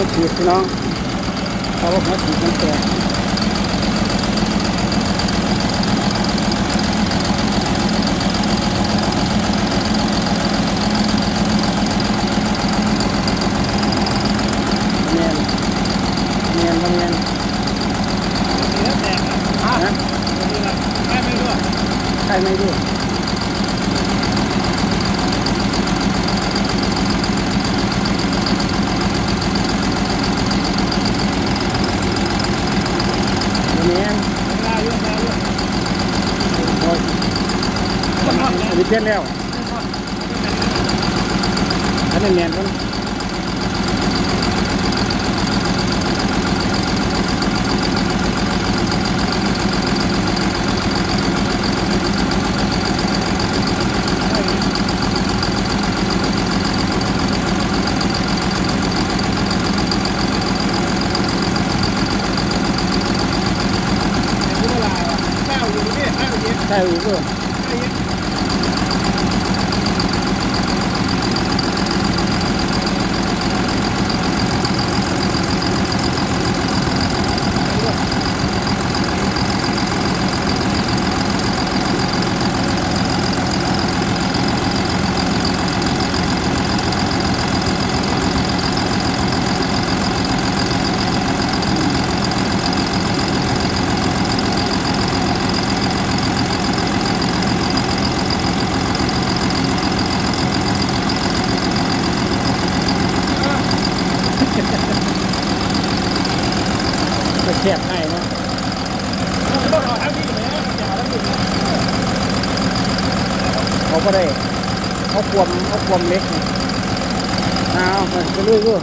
หัวฉีดพี่น้องเขาบอกหัวฉีดน้ำแตกเนียนเนียนบ่เนียน เนื้อแตกนะ นะ ตรงนี้นะแค่ไม่รู้ ใช่ไหมดูบ่เนียน ลาอยู่ลาอยู่ โอ้ยอันนี้ เปลี่ยนแล้วอันนี้เนียนกันรู้เวลาแค่อยู่นี่แค่อยู่นี่ใช่อีกด้วยแค่นี้จะแคบให้เนาะ ต้องเอาทั้งที่เลยอย่าเอาทั้งที่ เขาก็ได้เขา ความเล็กเอามันจะลุยด้วย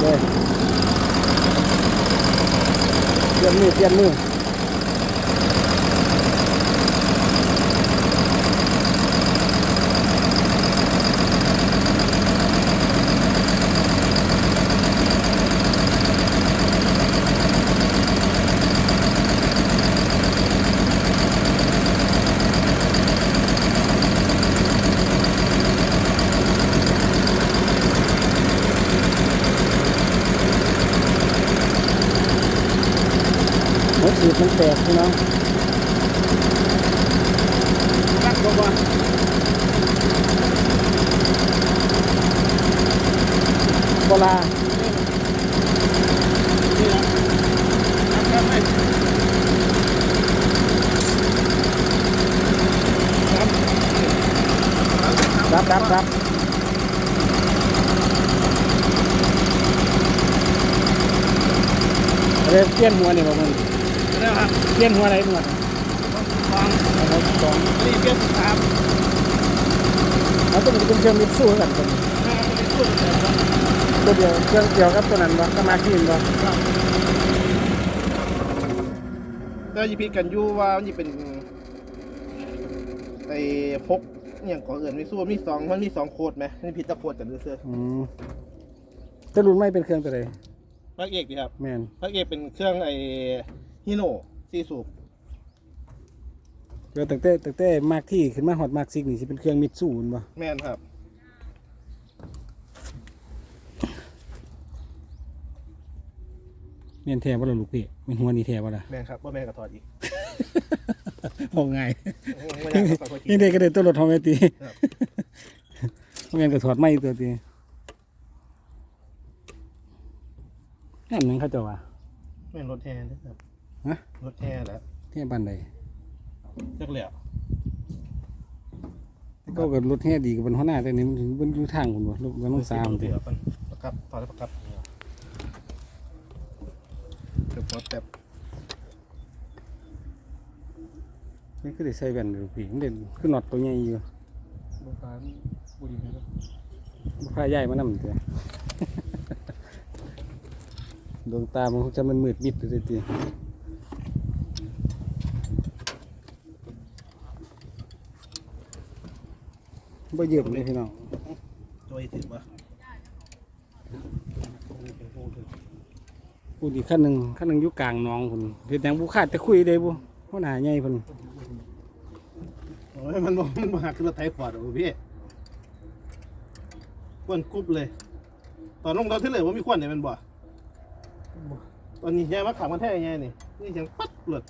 เลยเปลี่ยนมือเปลี่ยนมือ ขีดมันแตกพี่น้องรักตัวก่บรานี่นะทำแค่ไม่รับรับรับเรียกเปลี่ยนหัวนี่บอกมึง แล้วครับเปลี่ยนหัวอะไรมึงอะฟองเอาสองนี่เปรี้ยวสามแล้วตัวนี้เป็นเครื่องมิตสู้กันตัวนี้แม่ไม่ได้พูดแต่ว่าตัวเดียวเครื่องเดียวกับตัวนั้นบ่สมาธิบ่ก็ยิพิดกันอยู่ว่ามันจะเป็นไอ้พกอย่างก่อเอื่นไม่สู้มีสองมันมีสองโคดไหมมันผิดตะโคดกันเสื้ออืมจะรุ่นไม่เป็นเครื่องตัวใดพระเอกดีครับแมนพระเอกเป็นเครื่องไอ้ ฮิโน่ซีสูบเดี๋ยวตั้งแต่ตั้งแต่มากที่ขึ้นมาฮอดมากซิกนี่สิเป็นเครื่องมิตสู้มันบ่แม่นครับแม่นแท้บ่ล่ะลูกพี่แม่นหัวนี่แท้บ่ล่ะ แม่นครับว่าแม่นกับถอดอีกเอาง่ายไม่อยากเอาไปนี่เด็กก็ได้ตัวรถทองแม่ตีครับบ่แม่นก็ถอดไม้ตัวตีนั่นนึงเขาเจ้าว่าแม่นรถแฮนะครับ ฮะรถแฮแล้วเที่บ้านใดจักเหลี่ยแต่ก็กับรถแห่ดีกับมันหัวหน้าแต่นี่มันมันอยู่ทางพุ่นบ่รถมันต้องสามเดืติอดประกับถอดแล้วประกับเดี๋ยวพอแป๊บนี่คือได้ใส่แว่นอยู่พี่มันเด่นคือน็อตตัวใหญ่อยู่โรงการบุรีนะครับบ่พาย้ายมานำติดวงตามันคงจะมันมืดมิดเลยติบ่เยือ บเลยพี่น้องตัวอีถึงปะพูดอีกขั้นหนึ่งขั้นหนึ่งอยู่กลางหน้องพุ่นเฮ็ดหยังบ่คาดแต่คุยได้บ่หัวหน้าใหญ่พุ่นโโอ้ยมันบอกมันมาหักขึ้นรถไถฟอร์ดโอ้พี่ควนกรุบเลย ตอนลงเราที่เลยว่ามีควันเนี่ยมันบ่ตอนนี้ยายมาขังมันแท้ยังไงนี่นี่ยังปั๊ดหลุด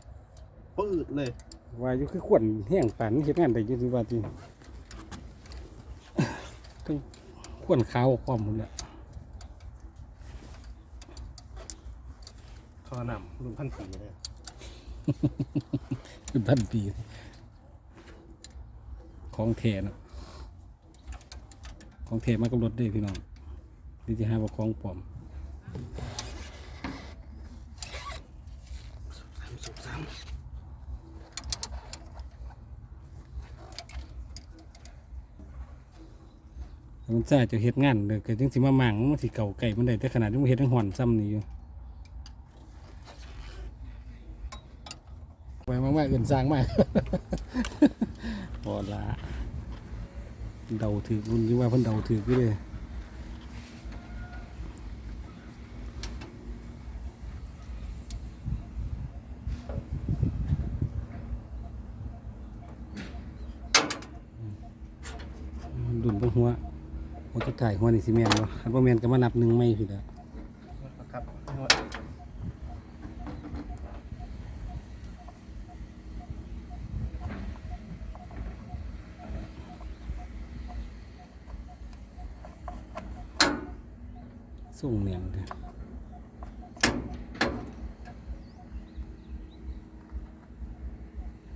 เพราะอืดเลย ว่าอยู่คือขวนแห้งปานเฮ็ดงานได้อยู่ที่ว่าจริง ต้องขวนขาวความหมดแหละทอนำรุ่นพันปีเลยเป็นพันปี ของแท้เนาะของแท้มากับรถเด้พี่น้องนี่จะหาว่าของปลอม สุกซ้ แต่ มันจ้าจะเฮ็ดงานเด้อก็จังสิมามั่งมันสิเก่าไก่มันได้แต่ขนาดที่มันเฮ็ดทั้งหอนซ้ำนี่อยู่ไปมากๆเอื่นสร้างมากพอละเดาถือรุ่นที่ว่าเพิ่นเดาถืออยู่เลยดุนเพิ่งหัวหัว จะถ่ายหัวนี่สิแม่นบ่อันบ่แมนก็มานับหนึ่งไม่ผิดอะำครับ ส่งเนียนเด้อ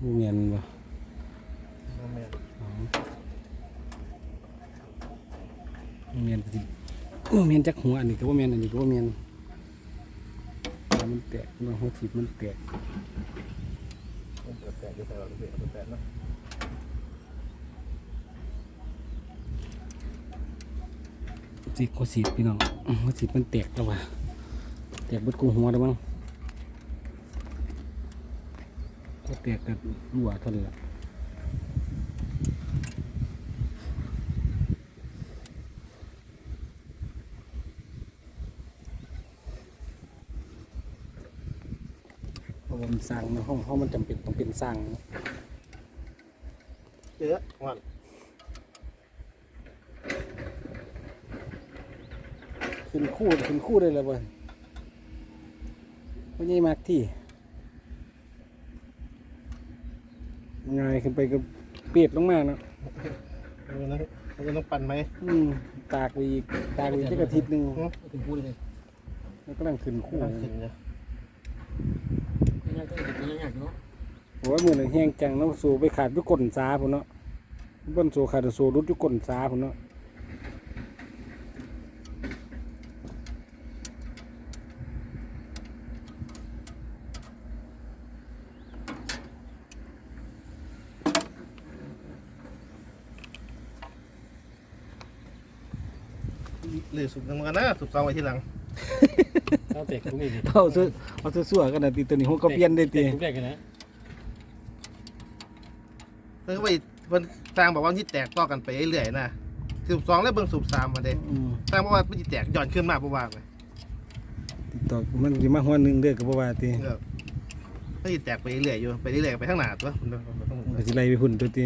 บ่แม่นบ่ น้ำแม่ อ๋อ บ่แม่นก็สิบ่แม่นจักหัวอันนี้ก็บ่แม่นอันนี้ก็บ่แม่นแต่มันแตกมันหัวทิพมันแตกมันเปิดแปดอยู่ใส่เราเปิดแปดเนาะสิก็สิพี่น้องหัวทิพมันแตกแล้วว่ะแตกเบิดกูหัวแล้วมั้งก็แตกกันรั่วเท่านั้นล่ะ ราะว่ามันสร้างในห้องห้องมันจำเป็นต้องเป็นสร้างเยอะวันขึ้นคู่ขึ้นคู่ได้เลยบ่วันนี้มากที่ง่ายขึ้นไปก็เปียดลงมาเนาะเราต้องเราต้องปั่นไหมอืมตากไปอีกตากไปอีกจักอาทิตย์หนึ่งถึงพูดเลยแล้วก็นั่งขึ้นคู่ตั้งขึ้นเนี่ยง่ายๆก็เป็นง่ายๆเนาะ โอ้ยมือหนึ่งแห้งจังเนาะสูไปขาดด้วยก้นสาพุ่นเนาะบนสูขาดสูรุดด้วยก้นสาพุ่นเนาะหรือสุกนึงกันนะสุกซองไว้ทีหลัง เราเตะทุกนี่ดิเอาซื้อเอาซื้อสั่วกันนะตีตัวนี้หัวก็เปลี่ยนได้ตีทุกแรกกันนะเพิ่งไปเพิ่นสร้างบอกว่าที่แตกต่อกันไปเรื่อยๆนะสูบสองแล้วเบิ่งสูบสามมาเด้อืมสร้างบอกว่ามันจะแตกย้อนขึ้นมาเพราะว่าไงติดต่อมันสิมาหัวหนึ่งเด้อกับบ่ว่าตีเออมันจะแตกไปเรื่อยๆอยู่ไปเรื่อยๆไปข้างหน้าตัวมันต้องมันก็สิไล่ไปพุ่นตัวตี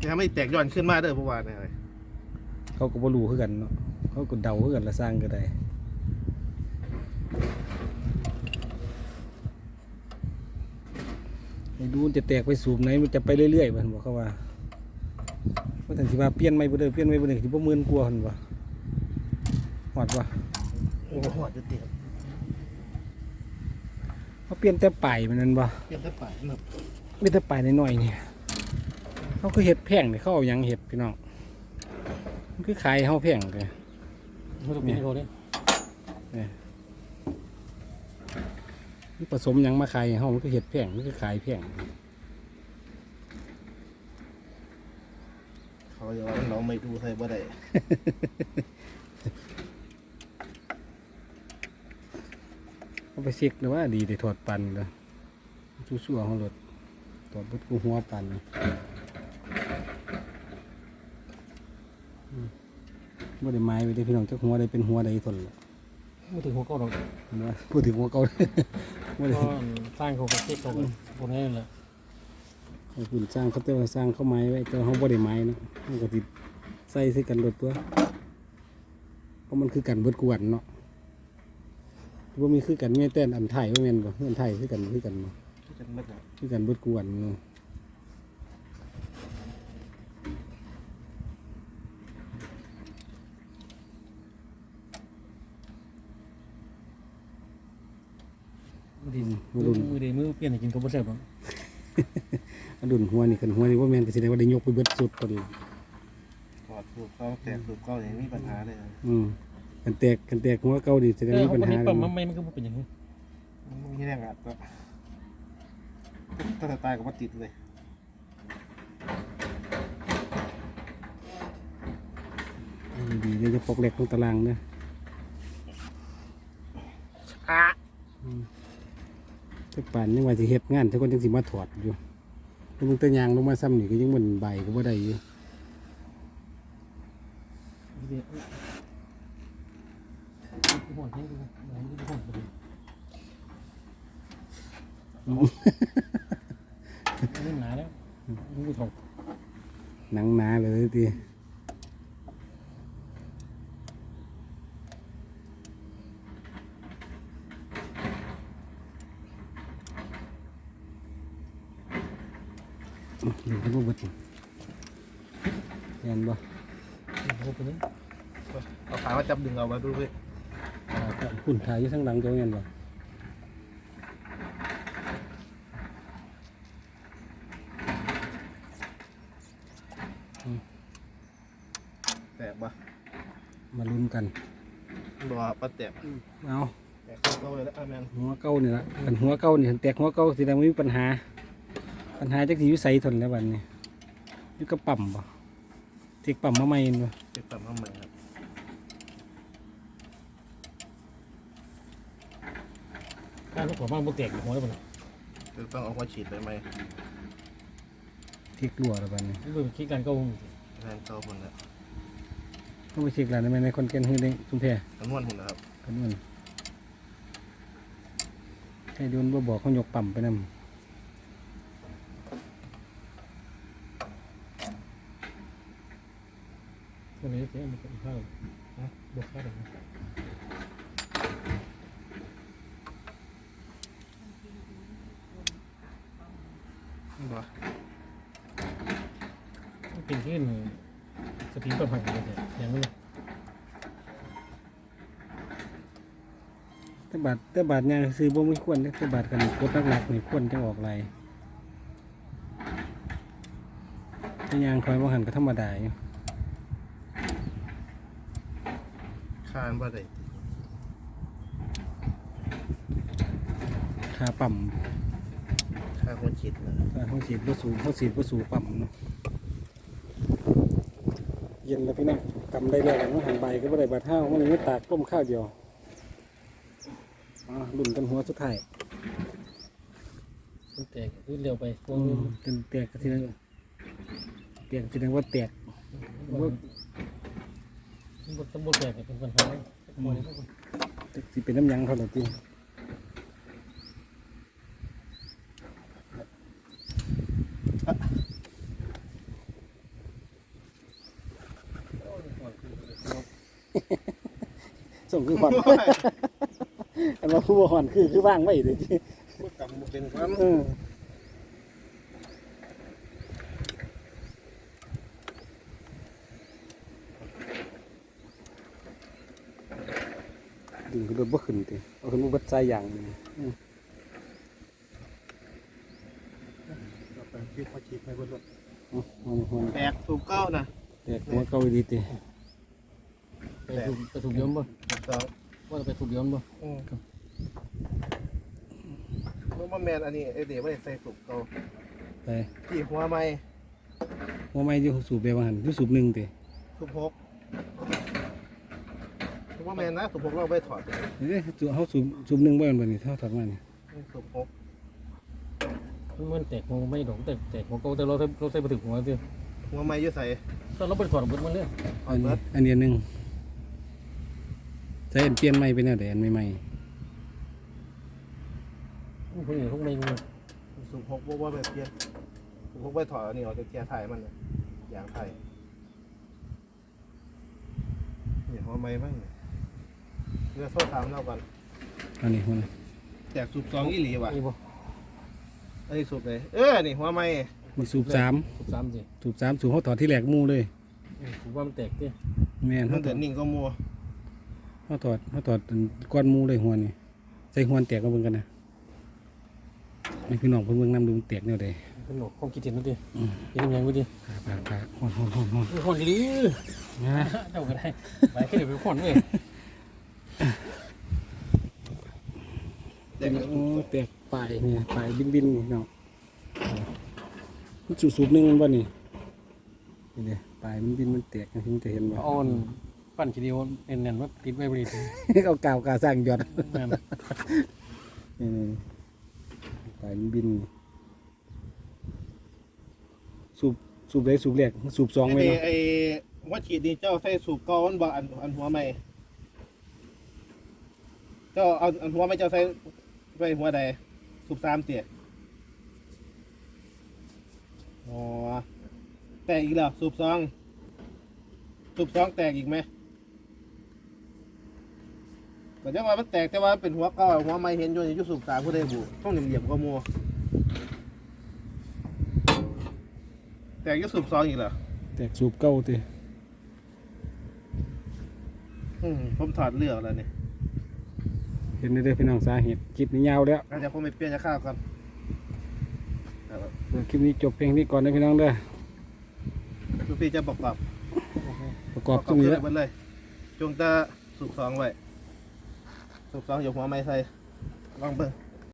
จะทำให้แตกย้อนขึ้นมาเด้อเพราะว่าไงเขาก็บ่รู้คือกันเนาะเขาก็เดาคือกันละสร้างก็ได้ ไม่รู้มันจะแตกไปสูบไหนมันจะไปเรื่อยๆมันบอกเขาว่าว่าแต่สิว่าเปลี่ยนไม่บ่ได้เปลี่ยนไม่บ่ได้สิบ่หมื่นกว่าหั่นบ่ฮอดบ่โอ้โหหัวจะเตียเขาเปลี่ยนแต่ปลายมันนั่นบ่เปลี่ยนแค่ปลายเนาะมีแต่ปลายน้อยๆนี่เขาคือเฮ็ดแพงนี่เขาเอาหยังเฮ็ดพี่น้องมันคือขายให้เฮาแพงเลยไม่ต้องมีให้เขาเนี่ยนี่ ผสมหยังมาขายให้เฮามันก็เฮ็ดแพงมันก็ขายแพงเขาจะว่าเราไม่ดูใส่บ่ได้เอาไปเช็คนะว่าดีได้ถอดปันเลยชั่วๆของรถถอดเบดกูหัวปันนี่อืมบ่ได้ไม้ไปได้พี่น้องจักหัวได้เป็นหัวใดทนละไม่ถึงหัวเก้าหรอกเห็นว่าพูดถึงหัวเก่า บ่ได้ก็สร้างเขาประเทศเขาคนนี้แหละให้คุณสร้างเขาแต่ว่าสร้างเข้าไม้ไว้แต่ว่าเขาบ่ได้ไม้เนาะมันก็ติใส่ใส่กันรถตัวเพราะมันคือกันเบิดกวนเนาะว่ามีคือกันแม่แต่นอันไทยว่าแม่นบ่อันไทยคือกันคือกันบ่จังมัดนะคือกันเบิดกวนเนาะ มือดีมือดีมือเปลี่ยนให้กินก็บ่แซ่บหรอกอันดุนหัวนี่กันหัวนี่ว่าแม่นก็แสดงว่าได้ยกไปเบิดสุดตอนนี้ถอดสูบเข้าแตกสูบเข้าเนี่ยมีปัญหาเลยนะอืมกันแตกกันแตกหัวเก่านี่แสดงเออมีเขาปัญคนหานี้เลปั๊มยมาไม่มันก็บ่เป็นอย่างนี้มึงที่แรงอัดก็ถ้าจะตายก็มาติดเลยดีๆเดี๋ยวจะปอกเหล็กลงตารางเด้อ อืมถ้าป่านยังว่าสิเฮ็ดงานถ้าคนจังสิมาถอดอยู่แล้วมึงตะยางลงมาซ้ำนี่ก็ยังมันใบก็บ่ได้อยู่งหนาแล้วมึงกูถกหนังหนาเลยทีอยู่กันบ่เบิดนี่แม่นบ่ โอ้ไปเลย เอาขามาจับดึงเอามาดูเว้ยอ่าคุณถ่ายอยู่ข้างหลังเจ้าแม่นบ่แตกปะมาลุ้นกันรอปะแตกเอาแตกเข้าเลยแล้วอะแมนหัวเก่านี่ละกันหัวเก่านี่แตกหัวเก่าสิได้ไม่มีปัญหา ปัญหาจักสิอยู่ไสทนแล้วบัดนี้อยู่กับปั๊มบ่เทกปั๊มมาใหม่นี่บ่ติดต่ำเข้าใหม่ครับ ข้าวลูกหัวมันบ่แตกหัวแล้วบ่จะต้องเอามาฉีดไปไหมเทกรั่วแล้วบัดนี้มันเป็นคิดการก็แรงเข้าคนละต้องไปเช็คแล้วได้ไหมในคอนเทนต์ให้ได้ชุมแพจำนวนหุ่นนะครับกันนู่นให้ดูนบ่บอกเขายกปั๊มไปนำตัวนี้เจ๊มันเป็นข้าวนะบวกข้าวแบบ บ่เป็นขึ้นสปริงก็พังเลยอย่างนี้แต่บาทแต่บาทเนี่ยซื้อบ่มีควรเด้อแต่บาทกันกดหนักๆนี่ควรจังออกลายถ้ายางคอยบ่หันก็ธรรมดาอยู่คานบ่ได้ค่าปั๊ม คานคนฉีดนะค่าเขาฉีดบ่สูงเขาฉีดบ่สูงปั๊มเนาะเย็นแล้วพี่น้องกำได้แล้วมันหันใบก็บ่ได้บาดห้าวมันยังไม่ตากต้มข้าวเดียวอ่าลุ่นกันหัวสุดท้ายมันแตกขึ้นเร็วไปพวอืงมเป็นแตกก็ทีนึงแตกทีนึงว่าแตกมันบดต้องบดแตกเป็นปัญหาสิเป็นน้ำหยังเท่านั้นจริง ส่งคือหอน อันว่าผู้บ่หอนคือคือว่างไว้เลยจีพวกกำมือเป็นความเออดึงขึ้นรถบ่ขึ้นติเอาขึ้นมาเบัดใจอย่างหนึงอืมต่อไปฉีดมาฉีดไปบนรถเอาเอาเอาแตกสูบเข้านะ แตกหัวเก่าดีติ ไปถูกไปถูกย้อมบ่ ต่อว่าไปถูกย้อมบ่อืมเมื่อมาแมนอันนี้ไอเดี๋ยวไม่ได้ใส่สูบเข้าไปที่หัวไม้หัวไม้อยู่สูบแบบว่าหันอยู่สูบหนึ่งเติสูบหกสูบว่าแมนนะสูบหกเราไปถอดเลยเด้สูบเฮาสูบสูบหนึ่งบ่แม่นบ่นี่เท่าถัดมานี่สูบหกมันแตกหัวไม่ดอกแตกแตกหัวก่าแต่เราใส่เราใส่ไปถึงหัวเดียวหัวไม้อยืดใส่แตอนเราไปถอดบดมันเลยอันนี้อันนี้อันหนึง ใช้อันเปลี่ยนไม้ไปแนวใดอันใหม่พวกนี้พวกไม่งูสูบหกว่าว่าแบบเปลี่ยนพวกไปถอดอันนี้ออกจากเกียร์ไทยมันน่ะยางไทยเนี่ยหัวไม้บ้างเนี่ยเรือโทษถามเราก่อนอันนี้มันแจกสูบสองอีหลีว่ะนี่บ่อันนี้สูบเลยเออนี่หัวไม้มีสูบสามสิบสามสิสูบสามสูบเขาถอดที่แหลกหมูเลยอืมผมว่ามันแตกดิแม่นมัเขานถเกิอดดนิ่งก็มัว เขาถอดเขาถอดก้อนหมูเลยหัวนี่ใส่หัวแตกก็เบิ่งกันนะให้พี่น้องเพิ่นเบิ่งน้ำดูมันแตกแนวใดเป็นหนกความคิดเห็นนั่นดิเป็นยังไงวะดิขาขาขาหอนหอนหอนหอนเป็นคนดีนะเจ้าก็ได้ไปแค่เดี๋ยวเป็นคนเว้ยแจกโอ้แตกปลายนี่ปลายบินบินนี่เนาะมันสูบสูบหนึงมันบ่นี่นี่เด้ปลายมันบินมันแตกจังซี่มันจะเห็นบ่เอาอัน ปั้นทีเดียวเน่นๆว่าติดไว้บริสุทธิ์เอากาวกาสร้างยอดนั่นนี่นี่ปลายมันบินนี่สูบสูบได้สูบแรกสูบสองไหมไอ้เนาะไอ้หัวฉีดนี่เจ้าใส่สูบเก่ามันบ่อันอันหัวไม้เจ้าเอาอันหัวไม้เจ้าใส่ไว้หัวใดสูบสามเตี๋ยอ๋อแตกอีกแล้วสูบสองสูบสองแตกอีกไหม ก็จะว่ามันแตกแต่ว่าเป็นหัวเก่าหัวไม้เห็นอยู่ในยุคสูบสามผู้ใดบุต้องเหลี่ยมๆก็มัวแตกยุคสูบสองอีกเหรอแตกสูบเก้าติอืมผมถอดเรือแล้วเนี่ยเห็นได้อพี่น้องสาเหตุคลิปนี้ยาวแล้วอาจจะผมไปเปลี่ยนจะข้าวก่อนครับเดี๋ยวคลิปนี้จบเพียงนี้ก่อนนะพี่น้องเด้อลูกพี่จะประกอบประกอบตรงนี้แล้แล้ววเลยจงตาสูบสองไว้ สูบสองอยู่หัวไม้ใส่ลองเบิ่ง